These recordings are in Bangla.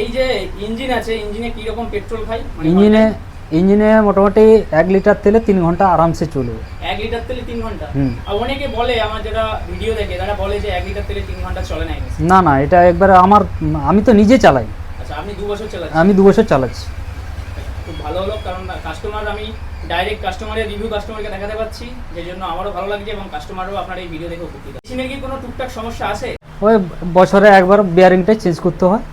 এই যে ইঞ্জিন আছে ইঞ্জিনে কি রকম পেট্রোল খাই মানে ইঞ্জিনে ইঞ্জিনে মোটামুটি এক লিটার তেলে তিন ঘণ্টা আরামসে চলবে। এক লিটার তেলে তিন ঘণ্টা? অনেকে বলে আমার যারা ভিডিও দেখে তারা বলে যে এক লিটার তেলে তিন ঘণ্টা চলে না না না এটা একবারে আমার আমি তো নিজে চালাই। আচ্ছা আপনি দু বছর চালাচ্ছেন? আমি দু বছর চালাচ্ছি। খুব ভালো হলো কারণ কাস্টমার আমি ডাইরেক্ট কাস্টমারের রিভিউ কাস্টমারকে দেখাতে পাচ্ছি যে জন্য আমারও ভালো লাগছে এবং কাস্টমারও আপনার এই ভিডিও দেখে উপকৃত। মেশিনের কি কোনো টুকটাক সমস্যা আছে? ওই বছরে একবার বিয়ারিংটা চেঞ্জ করতে হয়।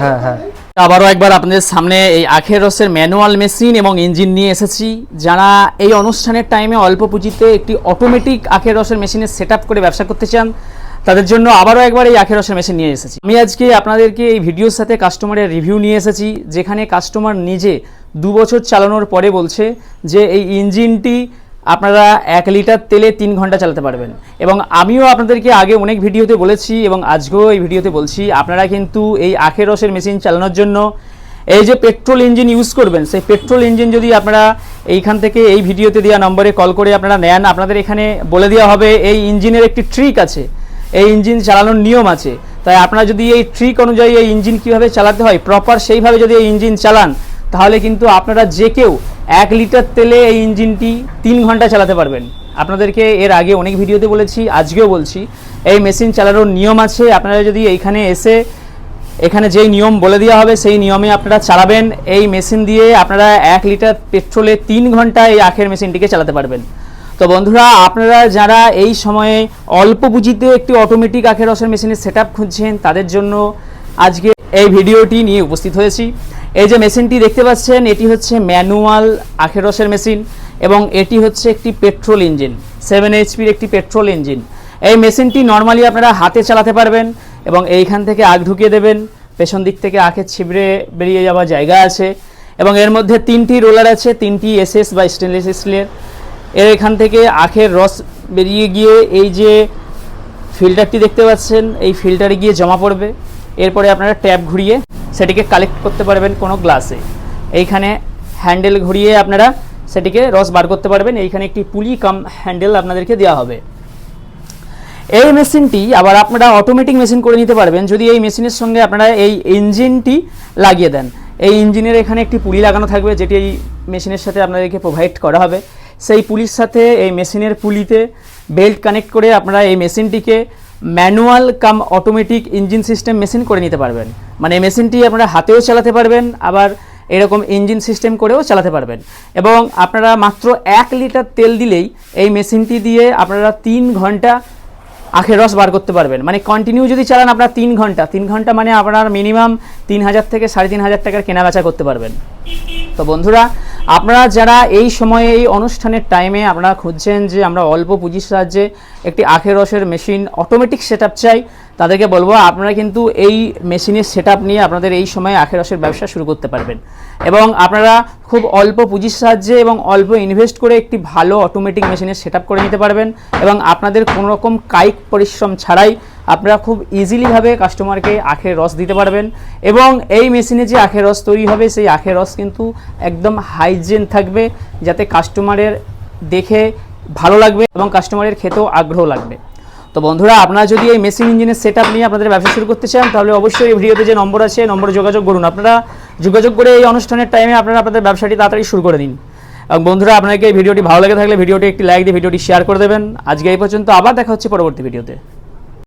হ্যাঁ হ্যাঁ। আবারও একবার আপনাদের সামনে এই আখের রসের ম্যানুয়াল মেশিন এবং ইঞ্জিন নিয়ে এসেছি। যারা এই অনুষ্ঠানের টাইমে অল্প পুঁজিতে একটি অটোমেটিক আখের রসের মেশিনের সেট করে ব্যবসা করতে চান, তাদের জন্য আবারও একবার এই আখের রসের মেশিন নিয়ে এসেছি। আমি আজকে আপনাদেরকে এই ভিডিওর সাথে কাস্টমারের রিভিউ নিয়ে এসেছি, যেখানে কাস্টমার নিজে দু বছর চালানোর পরে বলছে যে এই ইঞ্জিনটি আপনারা এক লিটার তেলে তিন ঘণ্টা চালাতে পারবেন। এবং আমিও আপনাদেরকে আগে অনেক ভিডিওতে বলেছি এবং আজকেও এই ভিডিওতে বলছি, আপনারা কিন্তু এই আখের রসের মেশিন চালানোর জন্য এই যে পেট্রোল ইঞ্জিন ইউজ করবেন, সেই পেট্রোল ইঞ্জিন যদি আপনারা এইখান থেকে এই ভিডিওতে দেওয়া নম্বরে কল করে আপনারা নেন, আপনাদের এখানে বলে দেওয়া হবে, এই ইঞ্জিনের একটি ট্রিক আছে। এই ইঞ্জিন চালানোর নিয়ম আছে। তাই আপনারা যদি এই ট্রিক অনুযায়ী এই ইঞ্জিন কীভাবে চালাতে হয় প্রপার সেইভাবে যদি এই ইঞ্জিন চালান, তাহলে কিন্তু আপনারা যে কেউ এক লিটার তেলে এই ইঞ্জিনটি তিন ঘণ্টা চালাতে পারবেন। আপনাদেরকে এর আগে অনেক ভিডিওতে বলেছি, আজকেও বলছি, এই মেশিন চালানোর নিয়ম আছে। আপনারা যদি এইখানে এসে, এখানে যেই নিয়ম বলে দেওয়া হবে, সেই নিয়মে আপনারা চালাবেন। এই মেশিন দিয়ে আপনারা এক লিটার পেট্রোলে তিন ঘণ্টা এই আখের মেশিনটিকে চালাতে পারবেন। তো বন্ধুরা, আপনারা যারা এই সময়ে অল্প পুঁজিতে একটি অটোমেটিক আখের রসের মেশিনের সেট খুঁজছেন, তাদের জন্য আজকে এই ভিডিওটি নিয়ে উপস্থিত হয়েছি। এই যে মেশিনটি দেখতে পাচ্ছেন, এটি হচ্ছে ম্যানুয়াল আখের রসের মেশিন এবং এটি হচ্ছে একটি পেট্রোল ইঞ্জিন সেভেন এইচপির একটি পেট্রোল ইঞ্জিন। এই মেশিনটি নর্মালি আপনারা হাতে চালাতে পারবেন এবং এইখান থেকে আগ ঢুকিয়ে দেবেন, পেছন দিক থেকে আখের ছিবড়ে বেরিয়ে যাওয়ার জায়গা আছে এবং এর মধ্যে তিনটি রোলার আছে, তিনটি এসএস বা স্টেনলেস স্টিলের এর। এখান থেকে আখের রস বেরিয়ে গিয়ে এই যে ফিল্টারটি দেখতে পাচ্ছেন, এই ফিল্টারে গিয়ে জমা পড়বে। এরপরে আপনারা ট্যাপ ঘুরিয়ে সেটিকে কালেক্ট করতে পারবেন কোনো গ্লাসে এইখানে হ্যান্ডেল ঘুরিয়ে আপনারা সেটিকে রস বার করতে পারবেন। এইখানে একটি পুলি কাম হ্যান্ডেল আপনাদেরকে দেওয়া হবে। এই মেশিনটি আবার আপনারা অটোমেটিক মেশিন করে নিতে পারবেন। যদি এই মেশিনের সঙ্গে আপনারা এই ইঞ্জিনটি লাগিয়ে দেন, এই ইঞ্জিনের এখানে একটি পুলি লাগানো থাকবে, যেটি এই মেশিনের সাথে আপনাদেরকে প্রোভাইড করা হবে। সেই পুলির সাথে এই মেশিনের পুলিতে বেল্ট কানেক্ট করে আপনারা এই মেশিনটিকে manual cum automatic engine system machine করে নিতে পারবেন। মানে মেশিনটি আপনারা হাতেও চালাতে পারবেন, আবার এরকম ইঞ্জিন সিস্টেম করেও চালাতে পারবেন। এবং আপনারা মাত্র এক লিটার তেল দিলেই এই মেশিনটি দিয়ে আপনারা তিন ঘণ্টা আখের রস বার করতে পারবেন। মানে কন্টিনিউ যদি চালান আপনার তিন ঘণ্টা তিন ঘণ্টা মানে আপনার মিনিমাম তিন হাজার থেকে সাড়ে তিন হাজার টাকার কেনাবেচা করতে পারবেন। তো বন্ধুরা, আপনারা যারা এই সময়ে, এই অনুষ্ঠানের টাইমে আপনারা খুঁজছেন যে আমরা অল্প পুঁজির সাহায্যে একটি আখের রসের মেশিন অটোমেটিক সেট চাই, তাদেরকে বলব আপনারা কিন্তু এই মেশিনের সেট নিয়ে আপনাদের এই সময়ে আখের রসের ব্যবসা শুরু করতে পারবেন। এবং আপনারা খুব অল্প পুঁজির সাহায্যে এবং অল্প ইনভেস্ট করে একটি ভালো অটোমেটিক মেশিনের সেট করে নিতে পারবেন এবং আপনাদের কোনো রকম কায়িক পরিশ্রম ছাড়াই আপনারা খুব ইজিলিভাবে কাস্টমারকে আখের রস দিতে পারবেন এবং এই মেশিনে যে আখের রস তৈরি হবে, সেই আখের রস কিন্তু একদম হাইজেন থাকবে যাতে কাস্টমারের দেখে ভালো লাগবে এবং কাস্টমারের খেতেও আগ্রহ লাগবে। তো বন্ধুরা, আপনারা যদি এই মেশিন ইঞ্জিনের সেট আপ নিয়ে আপনাদের ব্যবসা শুরু করতে চান, তাহলে অবশ্যই এই ভিডিওতে যে নম্বর আছে নম্বরে যোগাযোগ করুন। আপনারা যোগাযোগ করে এই অনুষ্ঠানের টাইমে আপনারা আপনাদের ব্যবসাটি তাড়াতাড়ি শুরু করে দিন। এবং বন্ধুরা আপনাকে এই ভিডিওটি ভালো লেগে থাকলে ভিডিওটি একটি লাইক দিয়ে ভিডিওটি শেয়ার করে দেবেন। আজকে এই পর্যন্ত আবার দেখা হচ্ছে পরবর্তী ভিডিওতে।